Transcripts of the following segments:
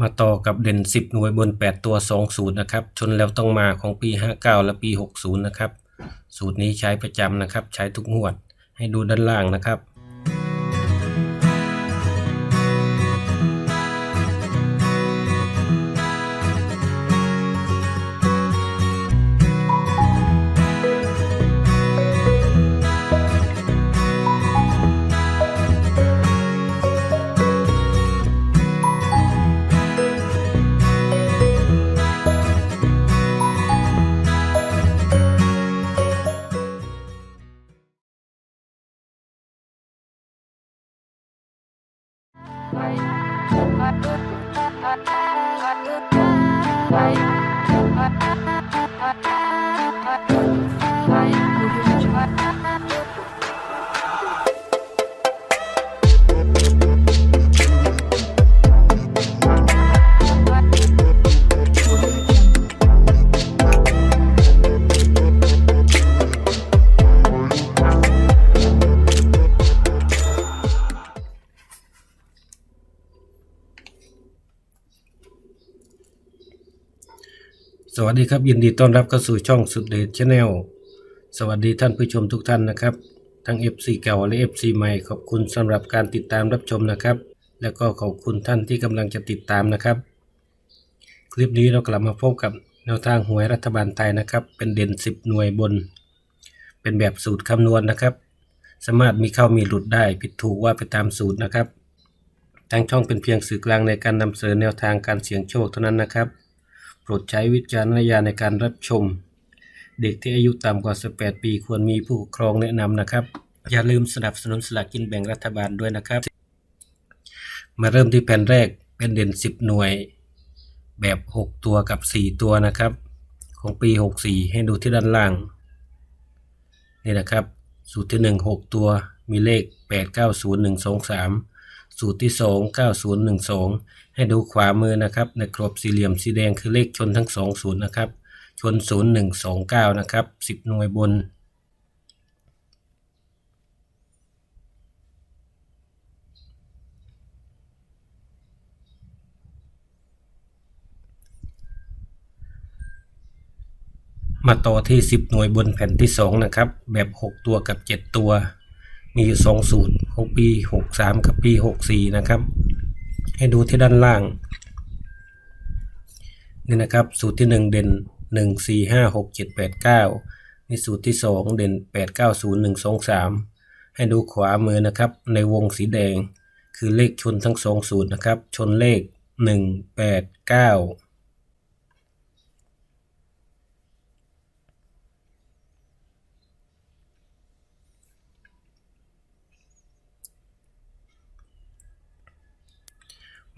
มาต่อกับเด่น 10 หน่วยบน 8 ตัว2สูตรนะครับ ชนแล้วต้องมาของปี 59 และปี 60 นะครับ สูตรนี้ใช้ประจำนะครับ ใช้ทุกงวด ให้ดูด้านล่างนะครับ Bye. สวัสดีครับ ยินดีต้อนรับเข้าสู่ช่องสุดเดชชาแนลสวัสดีท่านผู้ชมทุกท่านนะครับ ทั้ง FC เก่าและ FC ใหม่ขอบคุณสำหรับการติดตามรับชมนะครับ แล้วก็ขอบคุณท่านที่กำลังจะติดตามนะครับ คลิปนี้เรากลับมาพบกับแนวทางหวยรัฐบาลไทยนะครับ เป็นเด่น 10 หน่วยบน เป็นแบบสูตรคำนวณนะครับ สามารถมีเข้ามีหลุดได้ผิดถูกว่าไปตามสูตรนะครับทางช่องเป็นเพียงสื่อกลางในการนำเสนอแนวทางการเสี่ยงโชคเท่านั้นนะครับ โปรดใช้วิจารณญาณในการรับชม เด็กที่อายุต่ำกว่า 18 ปีควรมีผู้ปกครองแนะนำนะครับ อย่าลืมสนับสนุนสลากกินแบ่งรัฐบาลด้วยนะครับ มาเริ่มที่แผ่นแรกเป็นเด่น 10 หน่วย แบบ 6 ตัวกับ 4 ตัวนะครับ ของปี 64 ให้ดูที่ด้านล่าง นี่นะครับ สูตรที่ 1 6 ตัวมีเลข 890123 สูตรที่ 2 9012 ให้ดูขวามือนะครับในกรอบสี่เหลี่ยมสีแดงคือเลขชนทั้ง2ศูนย์นะครับชน 0129 นะครับ 10 หน่วยบน มาต่อที่ 10 หน่วยบนแผ่นที่ 2 นะครับ แบบ 6 ตัวกับ 7 ตัว มีอยู่2สูตรของปี 63 กับปี 64 นะครับ ให้ดูที่ด้านล่าง นี่นะครับ สูตรที่ 1 เด่น 1 4 5 6 7 8 9 นี่สูตรที่ 2 เด่น 8 9 0 1 2 3 ให้ดูขวามือนะครับ ในวงสีแดง คือเลขชนทั้ง 2 สูตรนะครับ ชนเลข 1 8 9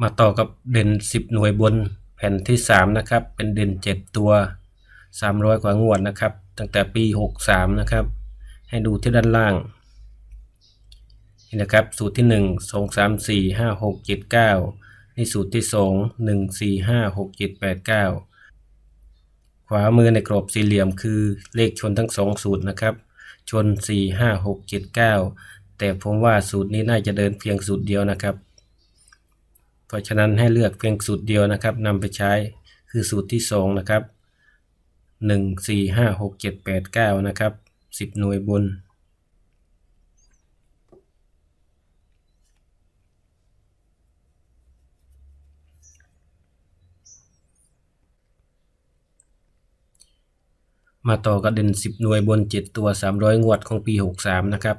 มาต่อกับเด่น 10 หน่วยบนแผ่นที่ 3 นะครับ เป็นเด่น 7 ตัว 300 กว่างวดนะครับ ตั้งแต่ปี 63 นะครับ ให้ดูที่ด้านล่าง นี่นะครับ สูตรที่ 1 2 3 4 5 6 7 9 นี่สูตรที่ 2 1 4 5 6 7 8 9 ขวามือในกรอบสี่เหลี่ยมคือเลขชนทั้ง 2 สูตรนะครับ ชน 4 5 6 7 9 แต่ผมว่าสูตรนี้น่าจะเดินเพียงสูตรเดียวนะครับ เพราะฉะนั้นให้เลือกเพียงสูตรเดียวนะครับนำไปใช้คือสูตรที่2นะครับ1 4 5 6 7 8 9นะครับ10 หน่วยบน มาต่อกับเด่น 10 หน่วยบน 7 ตัว 300 งวดของปี 63 นะครับ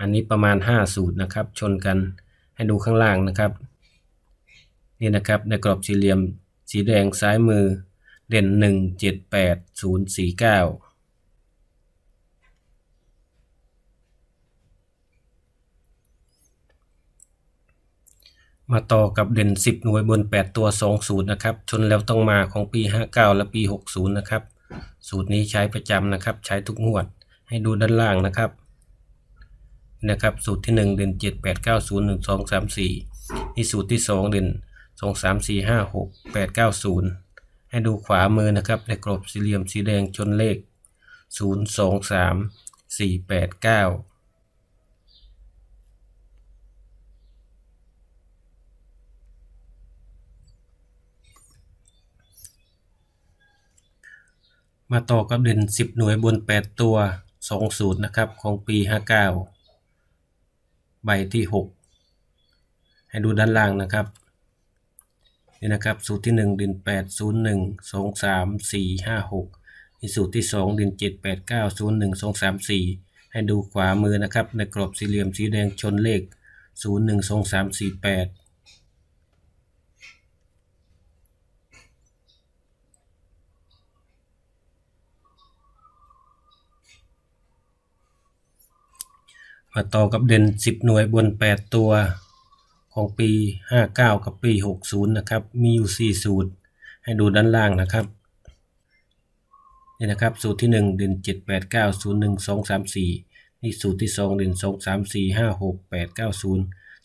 อันนี้ประมาณ 5 สูตรนะครับ ชนกันให้ดูข้างล่างนะครับ นี่นะครับในกรอบสี่เหลี่ยมสีแดงซ้ายมือเด่น 1 7 8 0 4 9 มาต่อกับเด่น 10 หน่วยบน 8 ตัว2สูตรนะครับ ชนแล้วต้องมาของปี 59 และปี 60 นะครับ สูตรนี้ใช้ประจำนะครับ ใช้ทุกงวด ให้ดูด้านล่างนะครับ นะครับ สูตรที่ 1 เด่น 7 8 9 0 1 2 3 4 นี่สูตรที่ 2 เด่น สองสามสี่ห้าหกแปดเก้าศูนย์ให้ดูขวามือนะครับ ในกรอบสี่เหลี่ยมสีแดงชนเลขศูนย์สองสามสี่แปดเก้ามาต่อกับเด่น 10 หน่วยบน 8 ตัว2สูตรนะครับของปี 59 ใบที่ 6 ให้ดูด้านล่างนะครับ นี่นะครับ สูตรที่หนึ่งเด่นแปดศูนย์หนึ่งสองสามสี่ห้าหกนี่สูตรที่สองเด่นเจ็ดแปดเก้าศูนย์หนึ่งสองสามสี่ให้ดูขวามือนะครับ ในกรอบสี่เหลี่ยมสีแดงชนเลขศูนย์หนึ่งสองสามสี่แปดมาต่อกับเด่น 10 หน่วยบน 8 ตัว ของปี 59 กับปี 60 นะครับ มีอยู่ 4 สูตร ให้ดูด้านล่างนะครับนี่นะครับ สูตรที่ 1 เด่น 7 8 9 0 1 2 3 4 นี่สูตรที่ 2 เด่น 2 3 4 5 6 8 9 0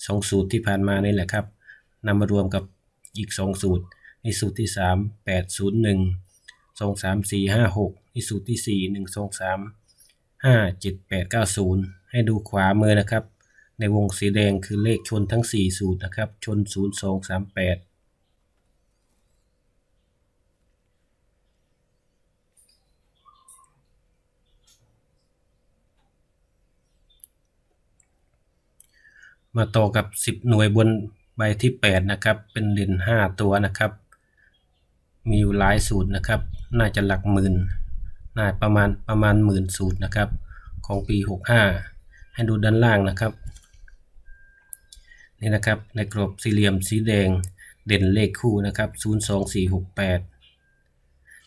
2 สูตรที่ผ่านมานี่แหละครับนำมารวมกับอีก 2 สูตรนี่สูตรที่ 3 8 0 1 2 3 4 5 6นี่สูตรที่ 4 1 2 3ห้าเจ็ดแปดเก้าศูนย์ให้ดูขวามือนะครับ ในวงสีแดงคือเลขชนทั้งสี่สูตรนะครับ ชนศูนย์สองสามแปดมาต่อกับสิบหน่วยบนใบที่แปดนะครับ เป็นเหรียญห้าตัวนะครับ มีอยู่หลายสูตรนะครับ น่าจะหลักหมื่น น่าประมาณประมาณหมื่นสูตรนะครับ ของปี 65 ให้ดูด้านล่างนะครับ นี่นะครับในกรอบสี่เหลี่ยมสีแดงเด่นเลขคู่นะครับ02468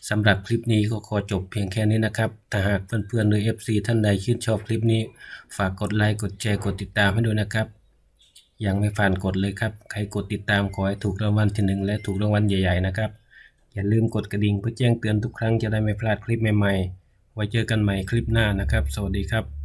สำหรับคลิปนี้ก็ขอจบเพียงแค่นี้นะครับ ถ้าหากเพื่อนๆหรือ FC ท่านใดชื่นชอบคลิปนี้ ฝากกดไลค์ กดแชร์ กดติดตามให้ด้วยนะครับ ยังไม่ฟันกดเลยครับ ใครกดติดตามขอให้ถูกรางวัลที่หนึ่งและถูกรางวัลใหญ่ๆนะครับ อย่าลืมกดกระดิ่งเพื่อแจ้งเตือนทุกครั้งจะได้ไม่พลาดคลิปใหม่ๆ ไว้เจอกันใหม่คลิปหน้านะครับ สวัสดีครับ